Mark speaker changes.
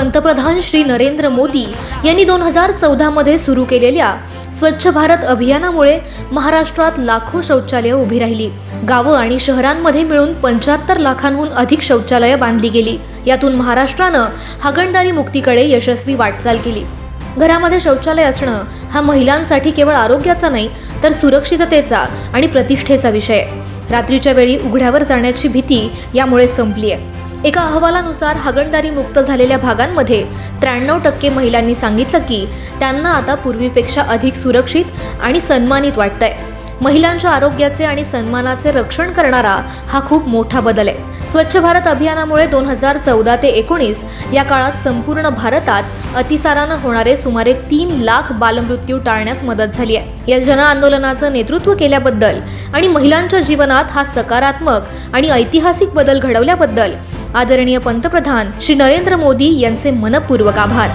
Speaker 1: पंतप्रधान श्री नरेंद्र मोदी यांनी दोन हजार चौदामध्ये सुरू केलेल्या स्वच्छ भारत अभियानामुळे महाराष्ट्रात लाखो शौचालयं उभी राहिली. गावं आणि शहरांमध्ये मिळून पंच्याहत्तर लाखांहून अधिक शौचालयं बांधली गेली. यातून महाराष्ट्रानं हागणदारी मुक्तीकडे यशस्वी वाटचाल केली. घरामध्ये शौचालय असणं हा महिलांसाठी केवळ आरोग्याचा नाही तर सुरक्षिततेचा आणि प्रतिष्ठेचा विषय. रात्रीच्या वेळी उघड्यावर जाण्याची भीती यामुळे संपली आहे एका अहवालानुसार हागणदारी मुक्त झालेल्या भागांमध्ये त्र्याण्णव टक्के महिलांनी सांगितलं की त्यांना आता पूर्वीपेक्षा अधिक सुरक्षित आणि सन्मानित वाटतंय. महिलांच्या आरोग्याचे आणि सन्मानाचे रक्षण करणारा हा खूप मोठा बदल आहे. स्वच्छ भारत अभियानामुळे दोन हजार चौदा ते एकोणीस या काळात संपूर्ण भारतात अतिसारानं होणारे सुमारे तीन लाख बालमृत्यू टाळण्यास मदत झाली आहे. या जन आंदोलनाचं नेतृत्व केल्याबद्दल आणि महिलांच्या जीवनात हा सकारात्मक आणि ऐतिहासिक बदल घडवल्याबद्दल आदरणीय पंतप्रधान श्री नरेंद्र मोदी यांचे मनपूर्वक आभार.